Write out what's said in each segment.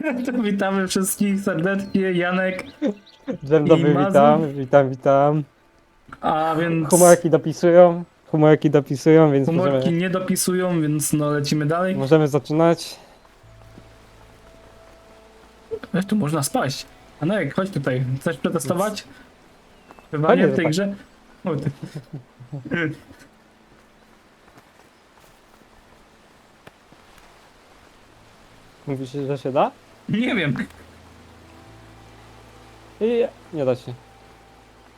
To witamy wszystkich serdecznie, Janek, I Mazur? witam, witam, witam. a więc Humorki dopisują, humorki dopisują, więc humorki możemy, nie dopisują, więc no lecimy dalej. możemy zaczynać. Ech, tu można spaść. Janek, chodź tutaj, chcesz przetestować? Chyba Fajnie, nie w że tej tak. grze. O, ty. Mówisz, że się da? Nie wiem, I nie da się.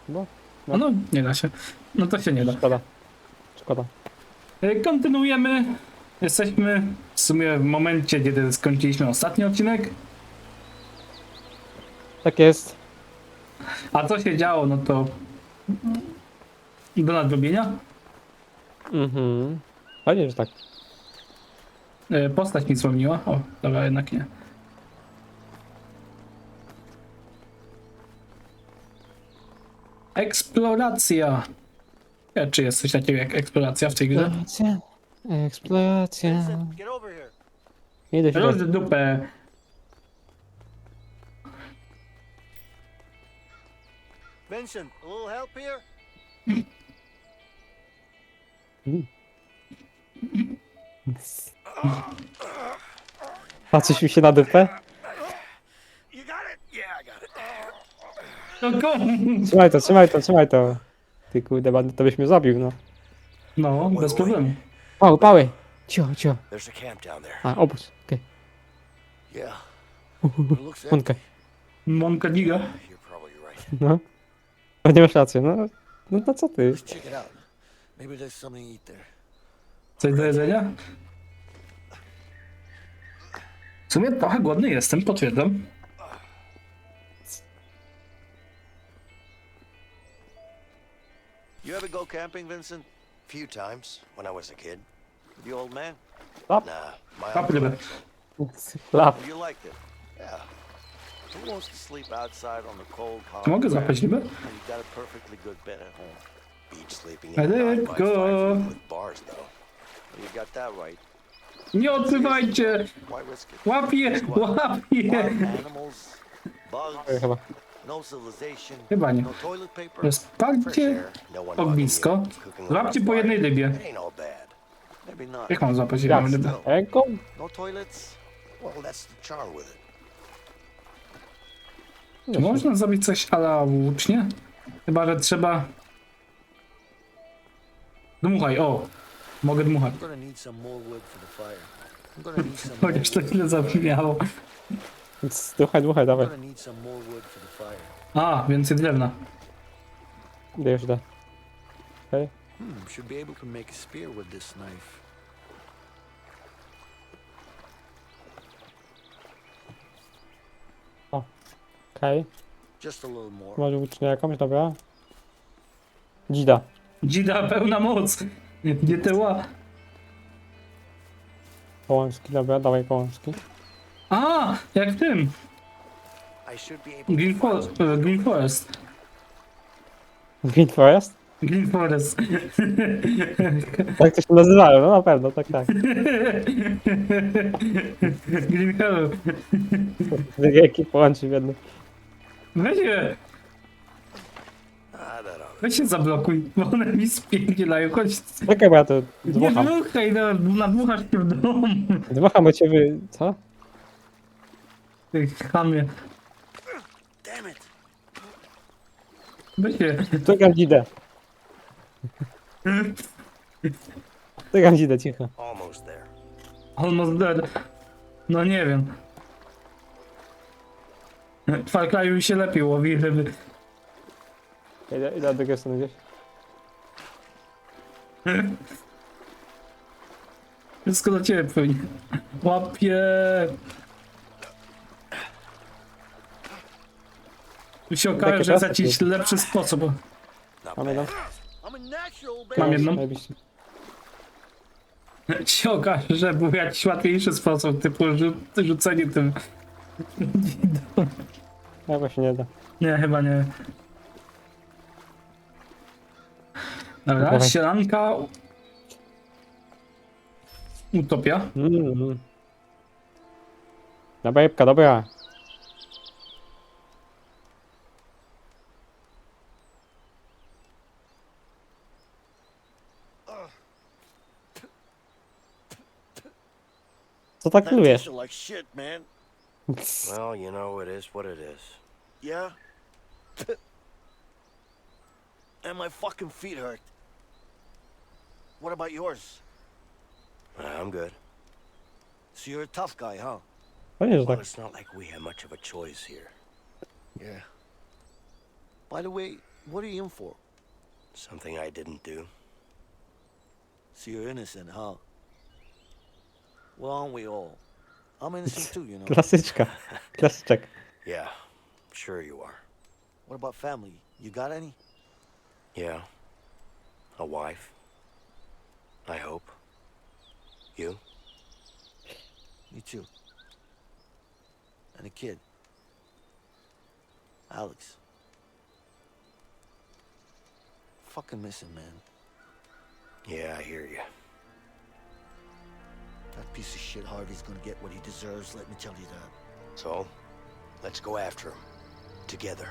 Bo no, no nie da się. No to się nie da. szkoda. Szkoda. E, Kontynuujemy. Jesteśmy w sumie w momencie, kiedy skończyliśmy ostatni odcinek. Tak jest. A co się działo, no to do nadrobienia. Mhm. Fajnie, że tak. E, Postać mi zwolniła. O, dobra, jednak nie. Eksploracja. Ja, czy jest coś takiego jak eksploracja w tej grze? Eksploracja. Eksploracja. Idę się. Roz dupę. Vincent, a little help here? Patrzysz mi się na dupę? You got it? Yeah, I got it. No. Trzymaj to, trzymaj to, trzymaj to. Ty kurde, bandy, to byś mnie zabił, no. no bez problemu. Pały, pały. Cicho. There's a camp down there. A, obóz. Okej. Yeah. It looks empty. Monkę. Monka giga. You're probably right. No. No nie masz racji, no. No to co ty? Let's check it out. Maybe there's something to eat there. Coś do jedzenia? W sumie trochę głodny jestem, potwierdzam. You ever go camping, Vincent? Few times when I was a kid. The old man? Stop. Nah, my Stop uncle. a little You liked it? Yeah. Who wants to sleep outside on the cold, hard Czy mogę ground złapać you got a perfectly good bed at home? Beach sleeping in a it go. five with bars, though. You got that right. Nie odpływajcie! Why risk it? Łapie, łapie! Wild animals, bugs, chyba. no Chyba nie. no Rozpalcie no one ognisko. Złapcie po jednej rybie. Jak mam złapać Jak? jedną rybę? Ręką? No charm with it. Czy można zrobić coś ala łucznie? Chyba, że trzeba... Dmuchaj, o! Mogę dmuchać. Chociaż to fire. zabrzmiało. Słuchaj, słuchaj, I'm dawaj. gonna need some more wood for the fire. A, więcej drewna. Już da. Okej. Hmm, should be able to make a spear with this knife. Okej. Just a little more. Może jakąś, dobra. Dzida. Dzida pełna moc! Nie te ła... Połączki, dobra, dawaj połączki. A, jak w tym! Green, Fo e, Green Forest. Green Forest? Green Forest. Tak to się nazywają, no na pewno, tak, tak. Green Hell. Dwie Jaki połączy w jedno. Weź się, Ah, weź się zablokuj, bo one mi spierdzielają. Chodź, Czekaj, bo ja to nie dmucham. dmuchaj, no, nadmuchasz się w domu. Dmucham, bo cię wy... co? Ty chamie. Damn it! Się. Czekam dzidę. Czekam dzidę, cicho. Almost there. Almost dead. No nie wiem. W Far Cry'u się lepiej łowi ryby. Idę, idę do strony gdzieś. Wszystko do ciebie pewnie. Łapie. Tu się okaże, że jakiś lepszy sposób. A natural Mam jedną. Się okaże, że był jakiś łatwiejszy sposób, typu rzu rzucenie tym. Ja właśnie nie da. Nie, chyba nie. Dobra, Dawaj. sielanka. Utopia. Mm. Dobra rybka, dobra. Co tak That plujesz? tasted like shit, man. Well, you know, it is what it is. Yeah? and my fucking feet hurt. What about yours? Uh, I'm good. So you're a tough guy, huh? Fajnie, że Well, tak. it's not like we have much of a choice here. Yeah. By the way, what are you in for? Something I didn't do. So you're innocent, huh? Well, aren't we all? I'm innocent too, you know. Klasyczka. Klasyczek. Yeah, sure you are. What about family? You got any? Yeah. A wife. I hope. You? Me too. And a kid. Alex. Fucking miss him, man. Yeah, I hear you. That piece of shit Harvey's gonna get what he deserves, let me tell you that. So, let's go after him. Together.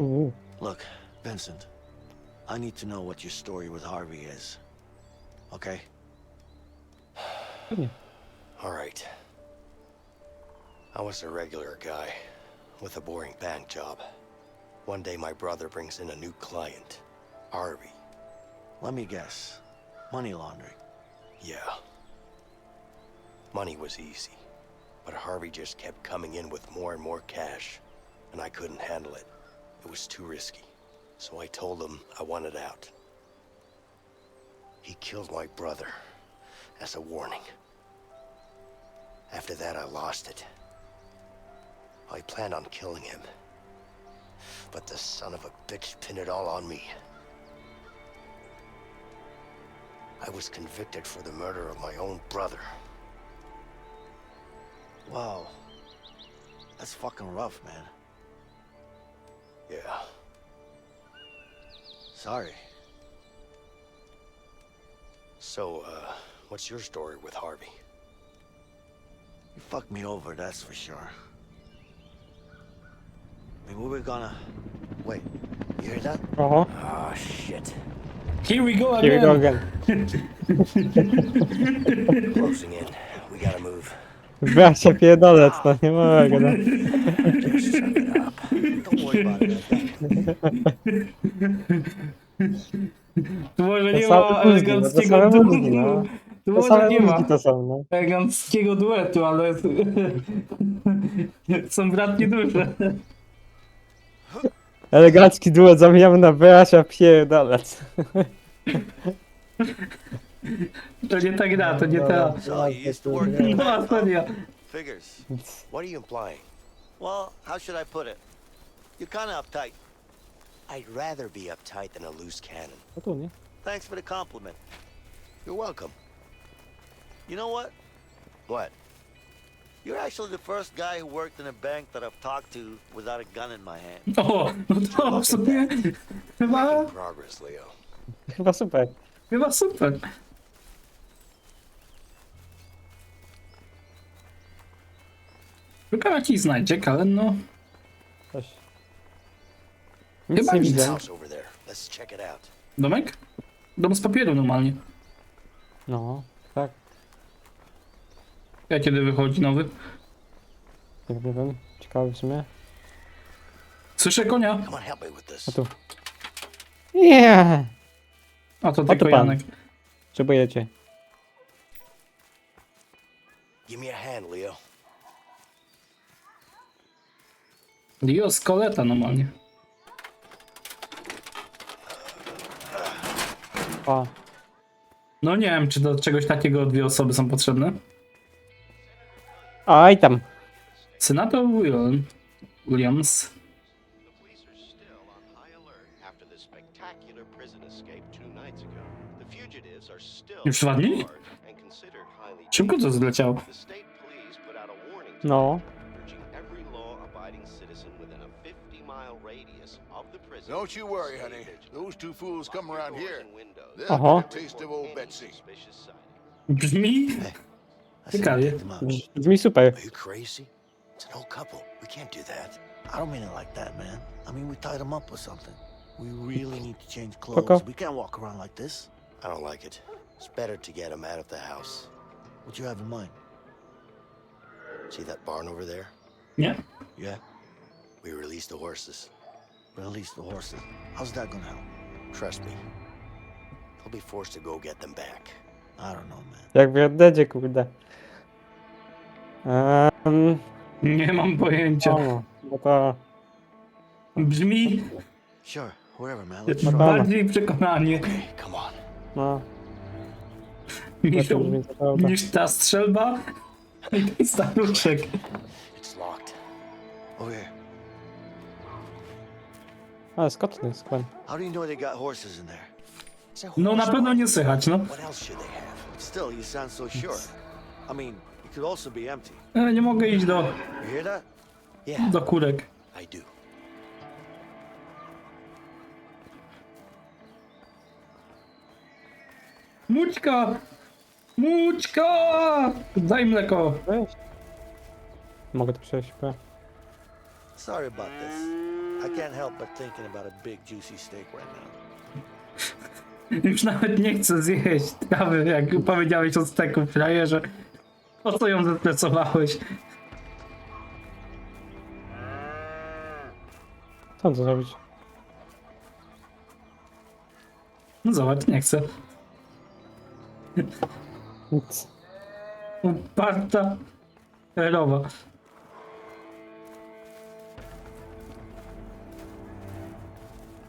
Uuu. Look, Vincent, I need to know what your story with Harvey is. Okay? All right. I was a regular guy with a boring bank job. One day my brother brings in a new client, Harvey. Let me guess. Money laundering. Yeah. Money was easy, but Harvey just kept coming in with more and more cash, and I couldn't handle it. It was too risky, so I told him I wanted out. He killed my brother as a warning. After that, I lost it. I planned on killing him, but the son of a bitch pinned it all on me. I was convicted for the murder of my own brother. Wow. That's fucking rough, man. Yeah. Sorry. So, uh, what's your story with Harvey? You fucked me over, that's for sure. I mean, we were gonna... Wait, you hear that? Oho. Ah, shit. Here we go Here we go again. again. Closing in. We gotta move. Bracia pierdolec, no nie mogę, no. Just suck it up. Don't worry about it, okay? Tu może To nie same ma mózgi, no, to eleganckiego same duetu. mózgi, no. Tu To może same nie ma mózgi to są, no. eleganckiego duetu, ale są bratnie dusze. Elegancki duet zamieniamy na bracia pierdolec. To nie ta gra, to nie ta. So, you used to work in a No, huh? serio. Figures. What are you implying? Well, how should I put it? You're kinda uptight. I'd rather be uptight than a loose cannon. No tu, nie? Thanks for the compliment. You're welcome. You know what? What? You're actually the first guy who worked in a bank that I've talked to without a gun in my hand. O, no to w sumie chyba, Making progress, Leo. Chyba super. chyba super. Szukam jakiś znajdziek, ale no... Coś. Nic Chyba nie nic. widzę. House over there. Let's check it out. Domek? Dom z papieru normalnie. No, tak. Ja kiedy wychodzi nowy? Nie wiem, nie wiem. Ciekawe w sumie. Słyszę konia. Come on, help me with A tu. Nie! A to tylko pan. Janek. Potrzebujecie. Give me a hand, Leo. Dio z koleta normalnie. O, No nie wiem, czy do czegoś takiego dwie osoby są potrzebne. Oj tam. Senator Will- Williams. The police are still on high alert after the spectacular prison escape two nights ago. The fugitives are still Już dwa dni? charged and considered highly Szybko to zleciało. The state police put out a warning to No. urging every law-abiding citizen within a 50-mile radius of the prison. Don't you worry, honey. Those two fools come around here. They'll get a taste of old Betsy. Brzmi Ciekawie. take them out. Brzmi- Brzmi super. Are you crazy? It's an old couple. We can't do that. I don't mean it like that, man. I mean we tied them up or something. We really need to change Okay. clothes. We can't walk around like this. I don't like it. It's better to get them out of the house. What you have in mind? See that barn over there? Yeah. Yeah, We released the horses. release the horses. How's that gonna help? Trust me. They'll be forced to go get them back. I don't know, man. Jak w Red Deadzie, kurde. Um, Nie mam pojęcia. o, bo to... Brzmi Sure, wherever, man. Let's No try. dobra. bardziej przekonanie Okay, come on. No, niż, to brzmi to prawda. niż ta strzelba i ten staruszek. It's locked. Over here. Ale skoczny jest skłon. How do you know they got horses in there? No na pewno nie słychać, no. What else should they have? Still, you sound so sure. I mean, it could also be empty. E, Nie mogę iść do, You hear that? Yeah, do kurek. I do. Mućka! Mućka! Daj mleko. Weź. Mogę to przejść, chyba. Sorry about this. I can't help but thinking about a big juicy steak right now. Już nawet nie chcę zjeść trawy, jak powiedziałeś o steku, frajerze. Po co ją zestresowałeś? Co to zrobić? No zobacz, nie chcę. Nic. Uparta. Erowa.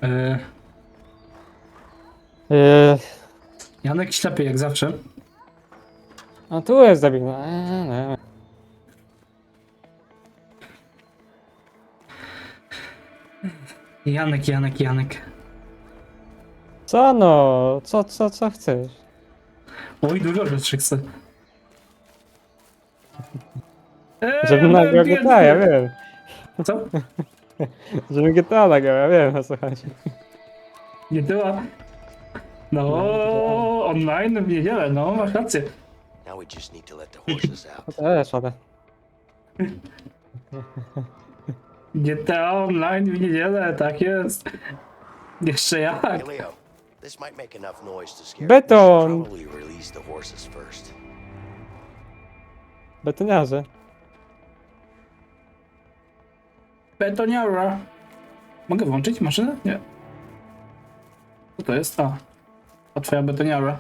E, Eee, Janek ślepy jak zawsze. a tu jest zabieg. No, eee, nie. Janek, Janek, Janek. Co no? Co, co, co chcesz? Oj, dużo rzeczy chcę. Eee, Żebym ale nagrał biedny. GTA, ja wiem. Co? Żebym GTA nagrał, ja wiem o co chodzi. Nie była. No, online w niedzielę, no, masz rację. Now we just need to let the horses To out. też ładne. GTA online w niedzielę, tak jest. Jeszcze jak? Leo, this might make enough noise to scare. Beton. We should probably release the horses first. Betoniarze. Betoniara. Mogę włączyć maszynę? Nie. Co to jest? A. A twoja betoniara.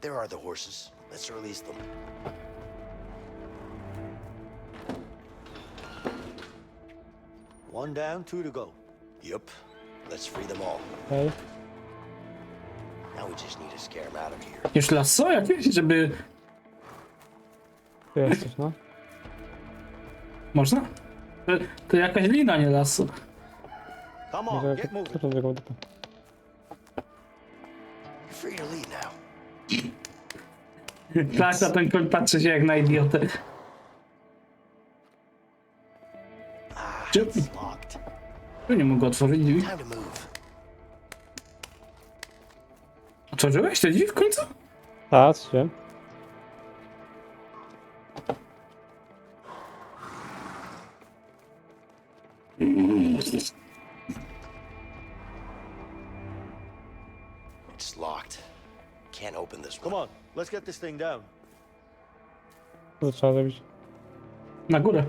There are the horses. Let's release them. One down, two to go. Yup. Let's free them all. Okej. Now we just need to scare them out of here. Już lasso jakieś, żeby... Tu jesteś, no. Można? To, to jakaś lina, nie lasso. Come on, Może get moving. to dupę. You're free to leave now. Tak, na ten koń patrzy się jak na idiotę. Ah, Czy- it's locked. Tu nie mogę otworzyć drzwi. Time to move. Otworzyłeś te drzwi w końcu? Tak, let's get this thing down. Co to trzeba zrobić? Na górę.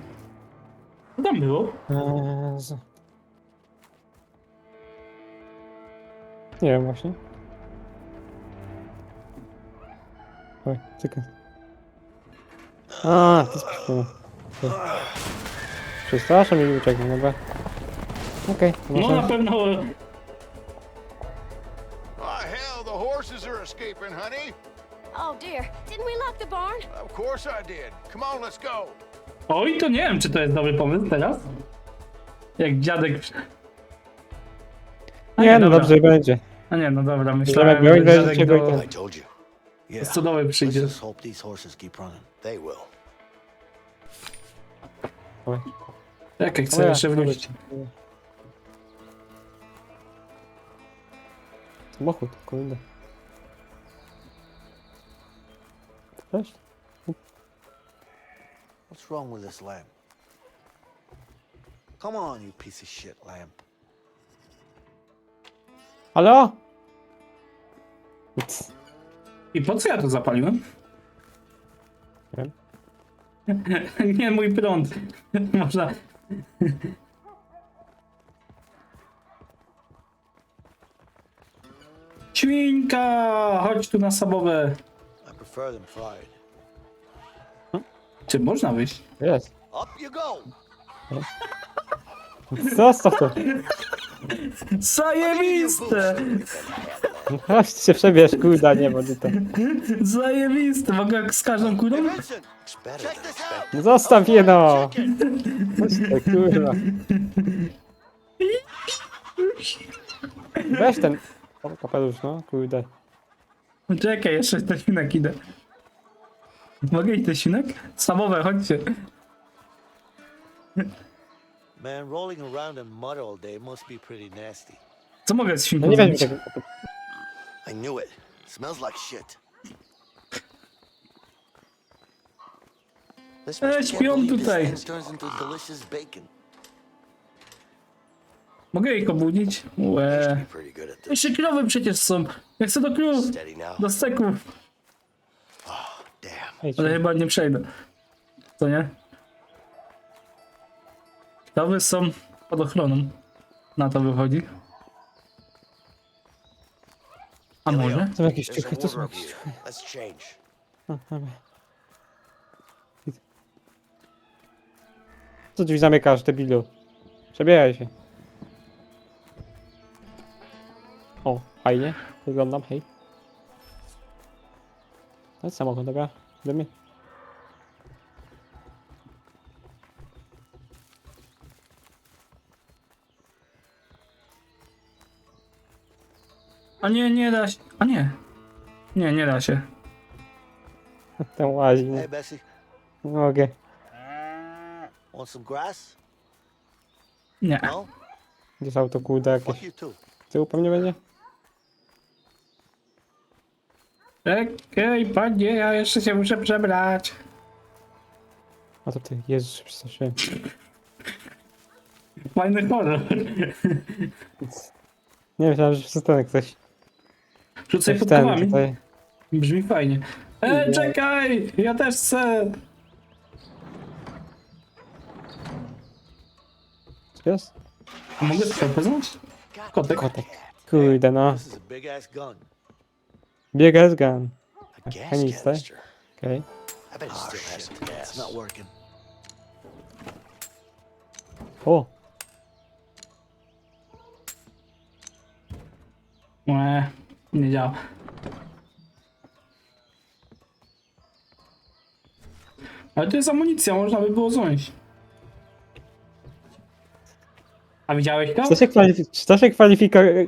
Co tam było? Eee, z- Nie wiem właśnie. Oj, czekaj. A, to jest przyszło. Przestraszam i uciekam, dobra. Okej, to No na pewno... Oh, hell, the horses are escaping, honey. Oh dear, didn't we lock the barn? Of course I did. Come on, let's go. Oj, to nie wiem, czy to jest dobry pomysł teraz. Jak dziadek... A Nie, no dobra. dobrze będzie. A nie, no dobra, myślałem, miałeś że do dziadek do, to- I told you. Yeah. do stodoły Let's przyjdzie. just hope these horses keep running. They will. Oj. Czekaj, O chcę ja, jeszcze wrócić. Samochód, kurde. Cześć? What's wrong with this lamp? Come on, you piece of shit lamp. Halo? Ups. I po co ja to zapaliłem? Wiem. Nie mój prąd. Można. Świnka! Chodź tu na sabowe. Them fried. Czy można wyjść? Jest. Up you go! Zostaw to. Zajebiste! Chodź się przebierz, kurda, nie bandyta. Zajebiste! Mogę jak z każdą kurą? Vincent, check this out! Zostaw je no! Ty, kurwa. Weź ten o, kapelusz, no, kurde. Czekaj, jeszcze ten świnek idę. Mogę iść ten świnek? Samowe, chodźcie. Man, rolling around in mud all day must be pretty nasty. Co mogę z No nie weźmie zrobić? I knew it. Smells like shit. I can't śpią believe this tutaj. thing turns into delicious bacon. Mogę ich obudzić? Łe. Jeszcze krowy przecież są. Ja chcę do krów. Do steków. Ale chyba nie przejdę. Co nie? Krowy są pod ochroną. Na to wychodzi. A może? To są jakieś ciuchy, to są jakieś ciuchy. No, dobra. Co drzwi zamykasz, debilu? Przebieraj się. Fajnie. Wyglądam, hej. No samochód, dobra. Idziemy. A nie, nie da się. A nie. Nie, nie da się. Ten łazi, nie, Hey, Bessie, nie mogę. want some grass? Nie. No? Gdzieś auto kurde Fuck jakieś. you too. Tyłu pewnie będzie? Czekaj, panie, ja jeszcze się muszę przebrać. A to ty, Jezus, się przestraszyłem. Fajny horror. Nie myślałem, że przestanę ktoś. Rzucaj Coś pod ten kołami. tutaj. Brzmi fajnie. E, Nie. czekaj! Ja też chcę! Co jest? A mogę to poznać? Kotek. Kotek. Kurde no. This is a big ass gun. Biega z gun. A gas Kanister. canister. Okej. I bet it Oh, still has some It's gas. not working. O, Nie, nie działa. Ale to jest amunicja, można by było złożyć. A widziałeś to? czy to się, kwalifik- czy to się kwalifikuje,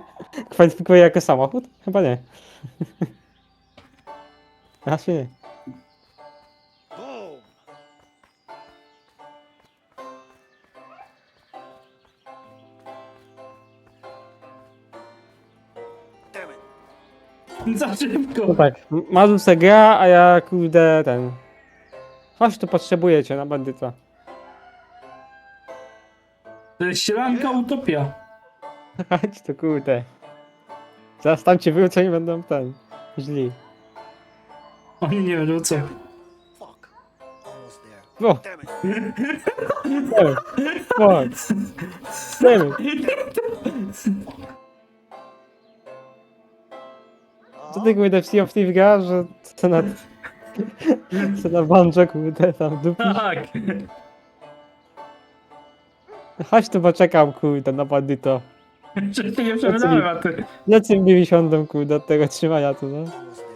kwalifikuje jako samochód? Chyba nie. Raczej nie. Boom! Damn it. Za szybko. No tak, M- Mazu se gra, a ja kurde ten... Chodź tu potrzebujecie na bandyta. To jest ścielanka utopia. Chodź tu kurde. Zaraz tam cię wrócą i będą ten... źli. Oni nie wrócą. Fuck. Almost there. O, Damn it. damn it. Fuck. Damn it. Co ty kurde w Sea of Thieves grasz, że co na... Co na banjo kurde tam dupi? Tak. Chodź tu poczekam kurde na bandyto. Jeszcze się nie przebrałem, a ty... Lecę mi wysiądą kurde od tego trzymania tu no. Almost there.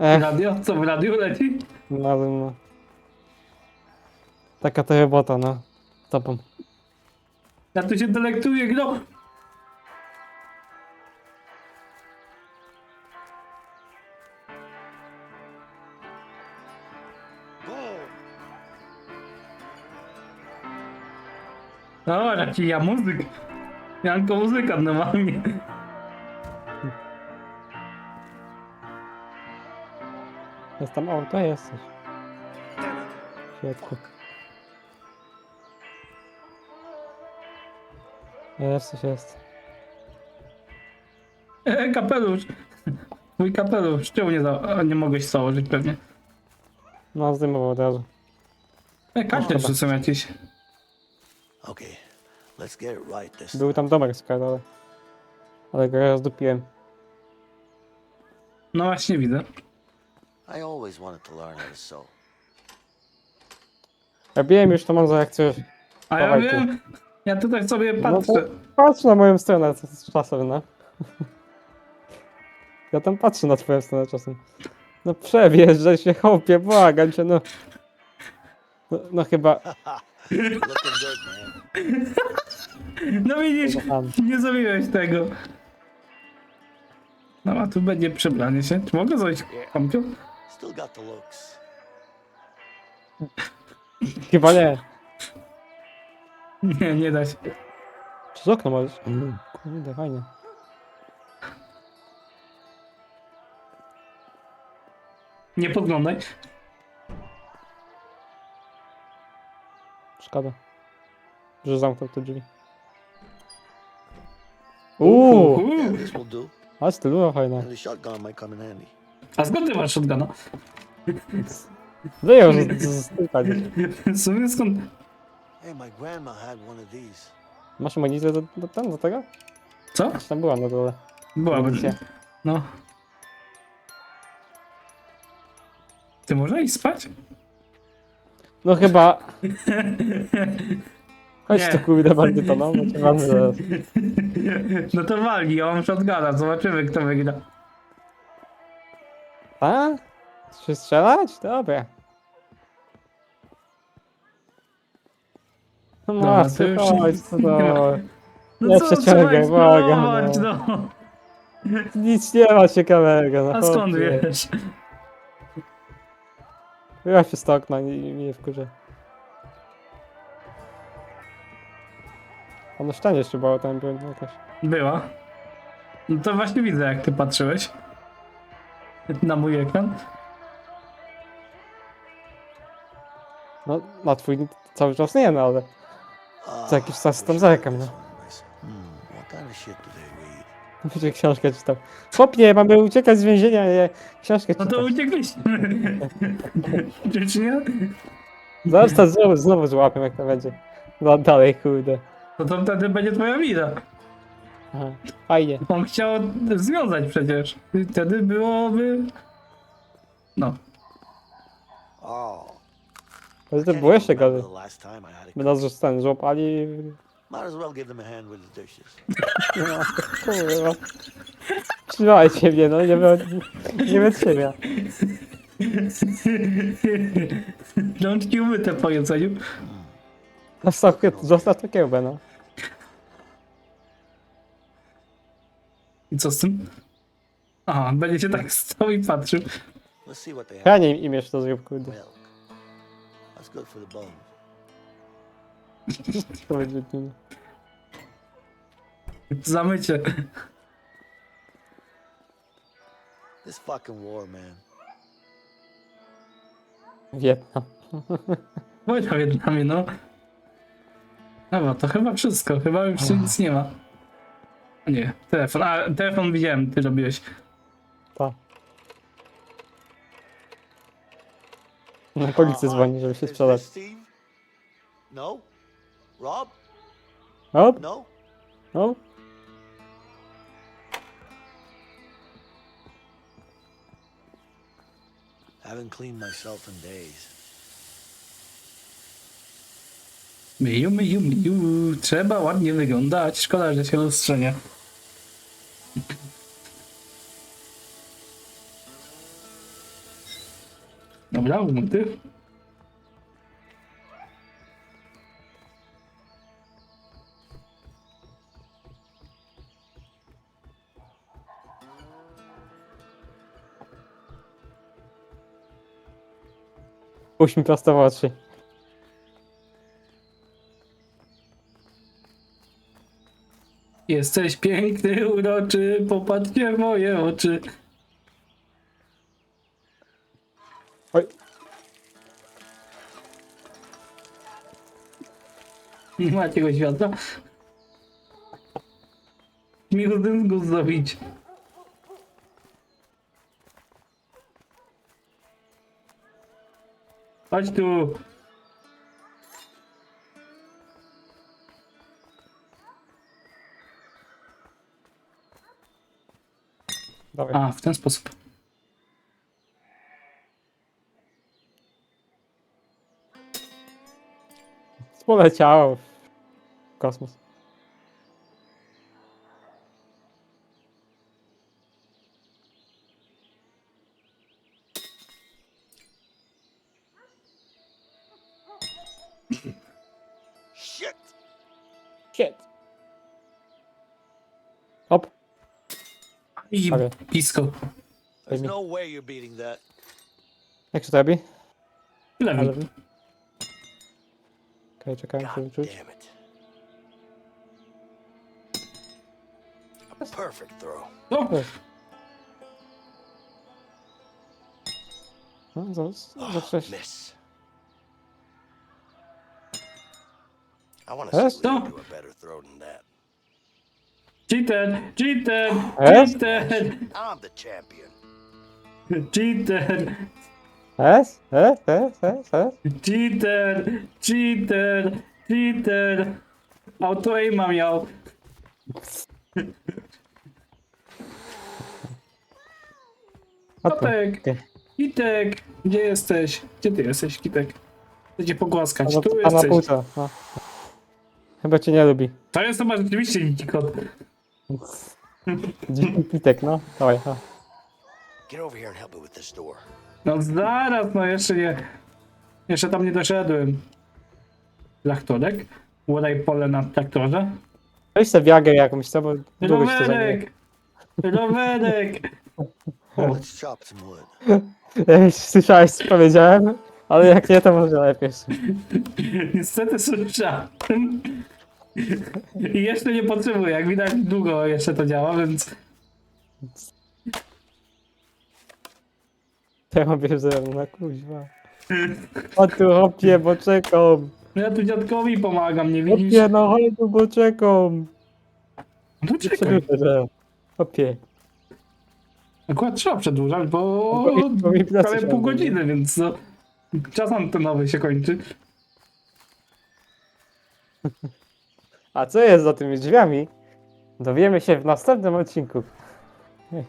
Ech, Radio? Co w radiu leci? no, no. Taka to robota no. Z Tobą. Ja tu się delektuję grą. O, jaki ja muzyk. Janko muzyka normalnie. Jest tam, o, to jesteś. Świetku. Jesteś, jest. E, kapelusz. Mój kapelusz. Czemu nie, za... nie mogłeś założyć pewnie? No, zdejmował od razu. E, kartridże są jakieś. Okay, let's get it right this Był tam domek z ale... Ale go rozdupiłem. No właśnie widzę. Always wanted to learn how to sew. Robiłem już to mam za akcję. A ja Dawaj tu. wiem. Ja tutaj sobie No to patrzę. patrz na moją stronę czasem, no. Ja tam patrzę na twoją stronę czasem. No przewieźdzaj się, chłopie, błagam cię, no. No, no chyba... Looking good, man. No widzisz, Kocham. nie zrobiłeś tego. No a tu będzie przebranie się. Czy mogę zrobić kąpiel? Still got the looks. Chyba nie. Nie, nie da się. Przez okno możesz. Kurde, fajnie. Nie podglądaj. Szkoda. Że zamknął te drzwi. Uuu. Yeah, this will do. a styluwa fajna. And the shotgun might come in handy. A skąd ty masz shotguna? Wyjął z, z, z gdzieś. W sumie skąd? Hey, my grandma had one of these. Masz amunicję do, do, tam, do tego? Co? Czy tam była na dole? Byłaby. Amunicja. No. Ty można iść spać? No chyba... Chodź Nie. tu kurde bandyto, no, bo cię mamy zaraz. No to walni, ja mam shotguna, zobaczymy kto wygra. A? Chcesz strzelać? Dobra. No masz, to już chodź, nic ma. to... No Nie co, przeciągaj, trzeba błagam, eksplorować, no. no. Nic nie ma ciekawego, no A skąd chłopie. wiesz? Ja się z okna i i mnie wkurzę. A na ścianie jeszcze była tam broń jakaś. Była. No to właśnie widzę jak ty patrzyłeś. Na mój ekran. No, na twój cały czas nie, no ale co jakiś czas tam zerkam, no. Będzie książkę czytał. Chłopie, mamy uciekać z więzienia, nie książkę No to uciekliśmy. Czy nie? Zaraz to znowu, znowu złapię, jak to będzie. No dalej, kurde. No to wtedy będzie twoja wina. Aha, fajnie. On chciał związać przecież. I Wtedy byłoby... No. Ale to było jeszcze gorzej. My nas już ten złapali. Might as well give them a hand with the dishes. No, kurwa. Trzymajcie mnie, no nie, wy- nie wytrzymia. Rączki umyte po jedzeniu. Zostaw, zostaw to kiełbę, no. I co z tym? Aha, będzie się tak stał i patrzył. Let's see what they have. Im jeszcze to zrób, kurde. Milk. That's good for the bones. To będzie dnie. Zamycie. This fucking war, man. Wietnam. Wojna w Wietnamie, no. Dobra, to chyba wszystko. Chyba już nic nie ma. Nie, telefon. A, telefon widziałem, ty robiłeś. Ta. Na policję dzwoni, żeby się sprzedać. No? Rob? Hop, No? no. Haven't cleaned myself in days. Myju, myju, myju. Trzeba ładnie wyglądać. Szkoda, że się lustrzenie. Dobra, umyty. Puść mi prosto w oczy. Jesteś piękny, uroczy, popatrzcie w moje oczy. Oj, Nie macie go światła? Mi budynku zrobić. Chodź tu. dawaj. A, w ten sposób. Poleciało w kosmos. Shit! Shit. Hop. I Okej. blisko. There's no way you're beating that. Jak się to robi? Lewy. Ale... Okej, czekaj, muszę God wyczuć. damn it. A perfect throw. O, No, zaraz, Oh, zawsze... miss. I want to Yes? see you No. do a better throw than that. cheater, cheater, Yes? cheater, I'm the champion. cheater, Es? Es? Es? Es? Es? cheater, cheater, cheater. Auto aima miał. A tu. Kitek, Okej. Kitek, gdzie jesteś? Gdzie ty jesteś, Kitek? Chcę cię pogłaskać, tu na, a na jesteś. No. Chyba cię nie lubi. To jest chyba rzeczywiście dziki kot. Dziki pitek, no. Dawaj, a. Get over here and help me with this door. No zaraz, no jeszcze nie. Jeszcze tam nie doszedłem. Lachtorek? Łodaj pole na traktorze? Weź sobie wiagę jakąś, co? Bo długo się to zajmuje. Rowerek! Rowerek! Let's chop some wood. Ej, słyszałeś co powiedziałem? Ale jak nie, to może lepiej. Niestety słyszałem. I jeszcze nie potrzebuję, jak widać długo jeszcze to działa, więc Ja mam bierze ze mną, na kuźwa. O tu hopie, bo czekam. ja tu dziadkowi pomagam, nie widzisz? Hopie, no chodź tu, bo czekam. No czekaj, Przedłużę. Hopie. akurat trzeba przedłużać, bo Bo mi- bo mi plecy prawie pół godziny, więc no, czas antenowy się kończy. A co jest za tymi drzwiami? Dowiemy się w następnym odcinku.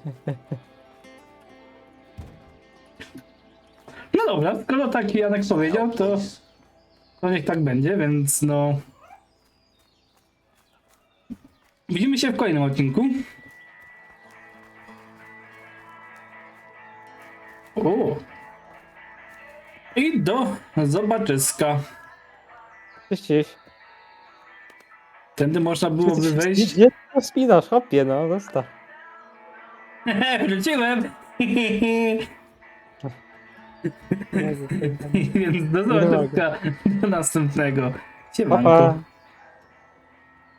No dobra, skoro tak Janek powiedział, to, to niech tak będzie, więc no... Widzimy się w kolejnym odcinku. O. I do zobaczyska. Cześć, cześć. Tędy można byłoby wejść. Gdzie to spinasz? Hopie, no, zostaw. Wróciłem! Więc do zobaczenia do następnego. Siemanko. Pa, pa.